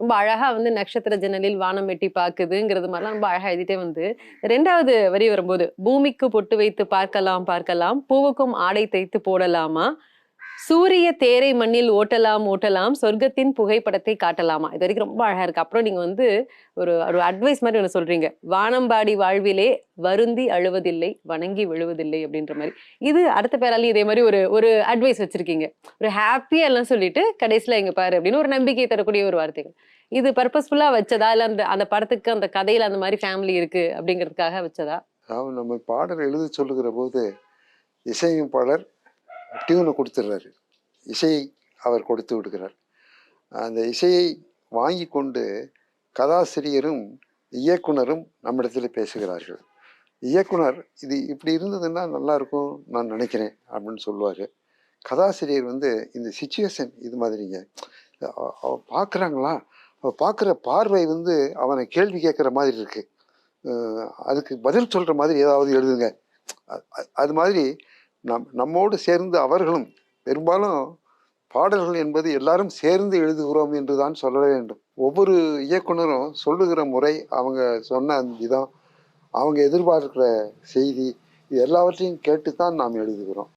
ரொம்ப அழகா வந்து நட்சத்திர ஜன்னலில் வானம் எட்டி பாக்குதுங்கிறது மாதிரிலாம் ரொம்ப அழகா எழுதிட்டே வந்து ரெண்டாவது வரி வரும்போது பூமிக்கு பொட்டு வைத்து பார்க்கலாம் பார்க்கலாம் பூவுக்கும் ஆடை தைத்து போடலாமா? சூரிய தேரை மண்ணில் ஓட்டலாம் ஓட்டலாம். சொர்க்கத்தின் புகைப்படத்தை காட்டலாமா? இது வரைக்கும் ரொம்ப அழகா இருக்கு. அப்புறம் நீங்க வந்து ஒரு ஒரு அட்வைஸ் மாதிரி ஒன்று சொல்றீங்க. வானம்பாடி வாழ்விலே வருந்தி அழுவதில்லை வணங்கி விழுவதில்லை அப்படின்ற மாதிரி. இது அடுத்த பேராலையும் இதே மாதிரி ஒரு ஒரு அட்வைஸ் வச்சிருக்கீங்க. ஒரு ஹாப்பியா எல்லாம் சொல்லிட்டு கடைசியில எங்க பாரு அப்படின்னு ஒரு நம்பிக்கை தரக்கூடிய ஒரு வார்த்தைகள். இது பர்பஸ்ஃபுல்லா வச்சதா? இல்ல அந்த அந்த படத்துக்கு அந்த கதையில அந்த மாதிரி ஃபேமிலி இருக்கு அப்படிங்கிறதுக்காக வச்சதா? நம்ம பாடல் எழுத சொல்லுகிற போது இசையமைப்பாளர் டியூனை கொடுத்துடுறாரு. இசையை அவர் கொடுத்து விடுகிறார். அந்த இசையை வாங்கி கொண்டு கதாசிரியரும் இயக்குனரும் நம்மிடத்தில் பேசுகிறார்கள். இயக்குனர் இது இப்படி இருந்ததுன்னா நல்லாயிருக்கும் நான் நினைக்கிறேன் அப்படின்னு சொல்லுவார். கதாசிரியர் வந்து இந்த சுச்சுவேஷன் இது மாதிரிங்க அவ- பார்க்குறாங்களா அவ பார்க்குற பார்வை வந்து அவனை கேள்வி கேட்குற மாதிரி இருக்குது அதுக்கு பதில் சொல்கிற மாதிரி ஏதாவது எழுதுங்க. அது மாதிரி நம் நம்மோடு சேர்ந்து அவர்களும் பெரும்பாலும் பாடல்கள் என்பது எல்லாரும் சேர்ந்து எழுதுகிறோம் என்று தான் சொல்ல வேண்டும். ஒவ்வொரு இயக்குனரும் சொல்லுகிற முறை அவங்க சொன்ன அந்த விதம் அவங்க எதிர்பார்க்கிற செய்தி இது எல்லாவற்றையும் கேட்டு தான் நாம் எழுதுகிறோம்.